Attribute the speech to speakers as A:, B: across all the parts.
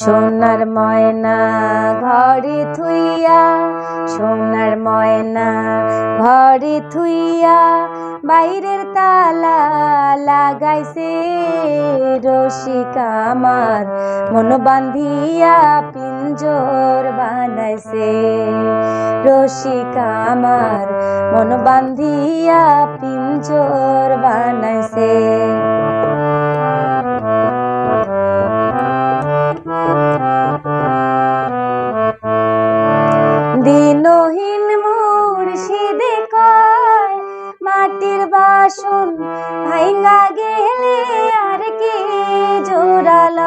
A: সোনার ময়না ঘরে থুইয়া, সোনার ময়না ঘরে থুইয়া, বাইরের তালা লাগাইছে রসিকা আমার। মন বান্ধিয়া পিঞ্জর বানাইছে রসিকা আমার। মন বান্ধিয়া পিঞ্জর বানাইছে দিনহীন মুর্শিদে কয়, মাটির বাসন ভাইঙ্গা গেলে আর কি জোড়াল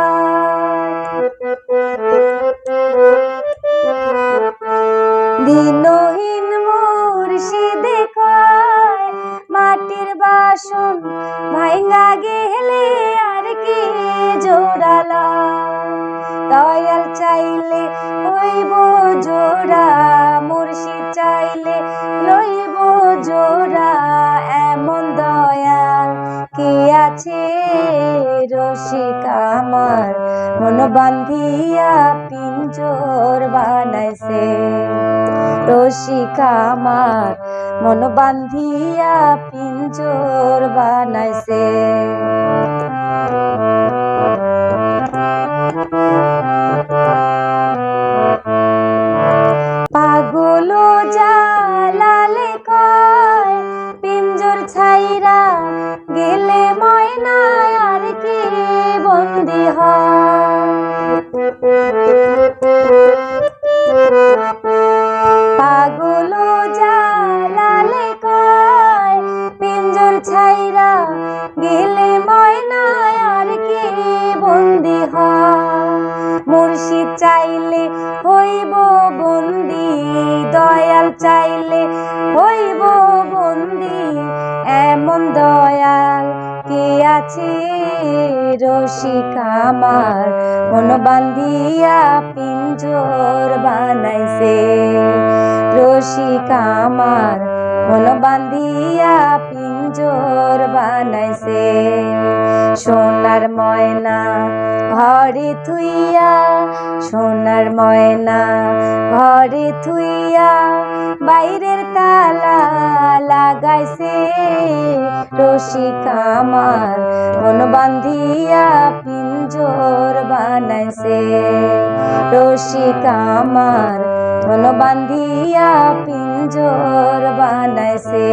A: দিনহীন মুর্শিদে কয়, মাটির বাসন ভাইঙ্গা গেলে আর কি জোড়াল দয়াল চাইলে রসিক আমার মন বান্ধিয়া পিঞ্জর বানাইছে। রসিক আমার মন বান্ধিয়া পিঞ্জর বানাইছে। পাগল জালালে কয়, পিঞ্জর ছাইরা গেলে ময়না আর কি বন্দি মুর্শিদ চাইলে হইব বন্দি, দয়াল চাইলে হইব বন্দি, এমন দয়াল কে আছে? রসিক আমার মন বান্ধিয়া পিঞ্জর বানাইছে। রসিক আমার মন বান্ধিয়া পিঞ্জর বানাইছে। সোনার ময়না ঘরে থুইয়া, সোনার ময়না ঘরে থুইয়া বাইরের তালা লাগাইছে। রসিক আমার মন বান্ধিয়া পিঞ্জর বানাইছে। রসিক আমার মন বান্ধিয়া পিঞ্জর বানাইছে।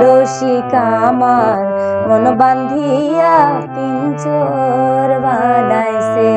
A: রসিক আমার মন বান্ধিয়া পিঞ্জর বানাইছে।